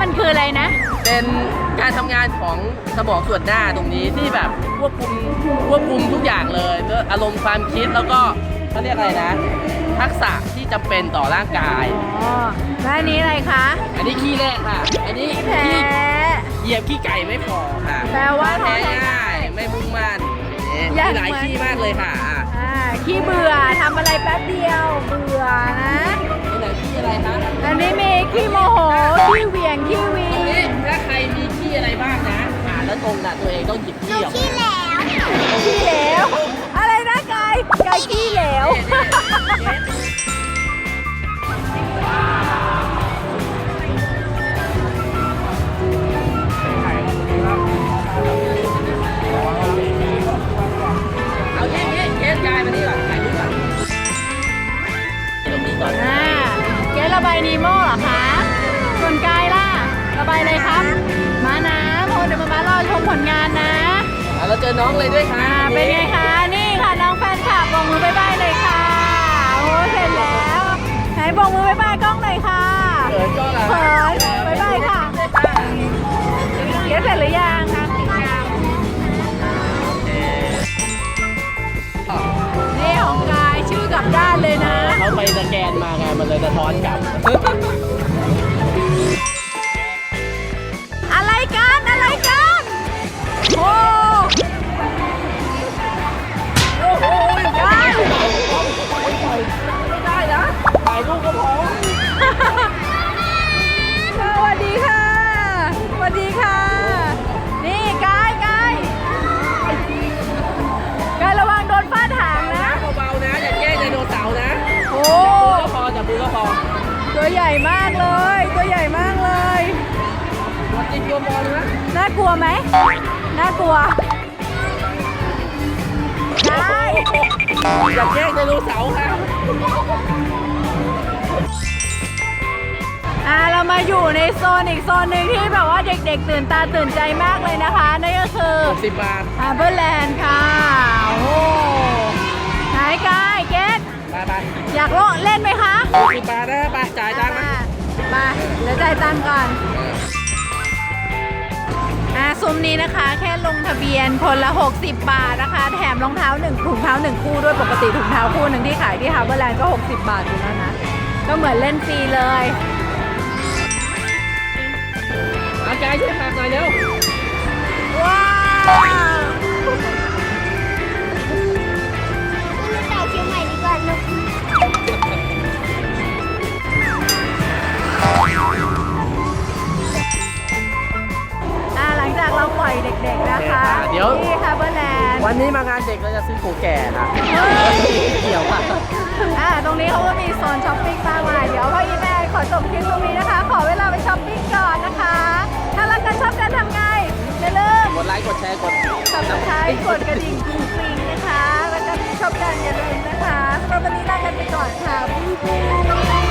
มันคืออะไรนะ เป็นการทำงานของสมองส่วนหน้าตรงนี้ที่แบบควบคุมควบคุมทุกอย่างเลยด้วยอารมณ์ความคิดแล้วก็เขาเรียกอะไรนะ ทักษะที่จำเป็นต่อร่างกาย อ๋อแล้วอันนี้อะไรคะ อันนี้ขี้แรกค่ะ อันนี้แพ้ ขี้เหยียบขี้ไก่ไม่พอค่ะแปลว่าแพ้ท้อแท้ง่ายไม่มุ่งมั่นนี่อยากมีหลายเหมือน ขี้มากเลยค่ะอะอ่าขี้เบื่อทำอะไรแป๊บเดียวเบื่อนะมีหลายขี้อะไรคะ อันนี้มีขี้โมโห นะอ่าแล้วตรงน่ะตัวเองต้องหยิบขี้ออกมาขี้เหลวอะไรนะกายกายขี้เหลวเอางี้งี้เคสกายมานี่ก่อนถ่ายรูปก่อนตรงนี้ก่อน อ่าเกสระบายนีโม่เหรอคะส่วนกายล่ะ ระบายอะไรครับ มานะโม เดี๋ยวมามารอชมผลงานนะอะเราเจอน้องเลยด้วยค่ะอ่าเป็นไงคะ นี่ค่ะน้องแฟนคลับบอกมือบายบายเลยค่ะ โอ้เสร็จแล้ว ไหนบอกมือบายบายกล้องหน่อยค่ะเขินก็เหรอเขินบายบายค่ะเกสเสร็จหรือยังคะนี่ของกายชื่อกลับด้านเลยนะ เขาไปสแกนมาไงมันเลยสะท้อนกลับ ตัวใหญ่มากเลย ตัวใหญ่มากเลยตัวจริงตัวบอลนะน่ากลัวไหมน่ากลัวได้อย่าแกล้งไดโนเสาร์ค่ะอ่าเรามาอยู่ในโซนอีกโซนหนึ่งที่แบบว่าเด็กๆ ตื่นตาตื่นใจมากเลยนะคะ นั่นก็คือ60บาทฮาร์เบอร์แลนด์ค่ะ โอ้โหไหนกายเกต ไปไปอยากโลเล่นไหมคะ60บาทนะไปจ่ายตังค์นะมาเดี๋ยวจ่ายตังค์ก่อนอ่าซุ้มนี้นะคะ แค่ลงทะเบียนคนละ 60 บาทนะคะ แถมรองเท้าหนึ่งถุงเท้าหนึ่งคู่ด้วยปกติถุงเท้าคู่หนึ่งที่ขายที่ฮาร์เบอร์แลนด์ก็ 60 บาทอยู่แล้วนะ ก็เหมือนเล่นฟรีเลยอากายช่วยฝากหน่อยเร็วว้าว วันนี้มางานเด็กเราจะซื้อปู่แก่นะเกี่ยวป่ะอ่าตรงนี้เขาก็มีโซนช้อปปิ้งมากมายเดี๋ยวพ่ออีแม่ขอจบคลิปตรงนี้นะคะ ขอเวลาไปช้อปปิ้งก่อนนะคะ ถ้ารักกันชอบกันทำไงอย่าลืมกดไลค์กดแชร์กดสับสไครต์กดกระดิ่งกูฟิงนะคะ แล้วก็ชอบกันอย่าลืมนะคะสำหรับวันนี้ลากันไปก่อนค่ะบ๊ายบาย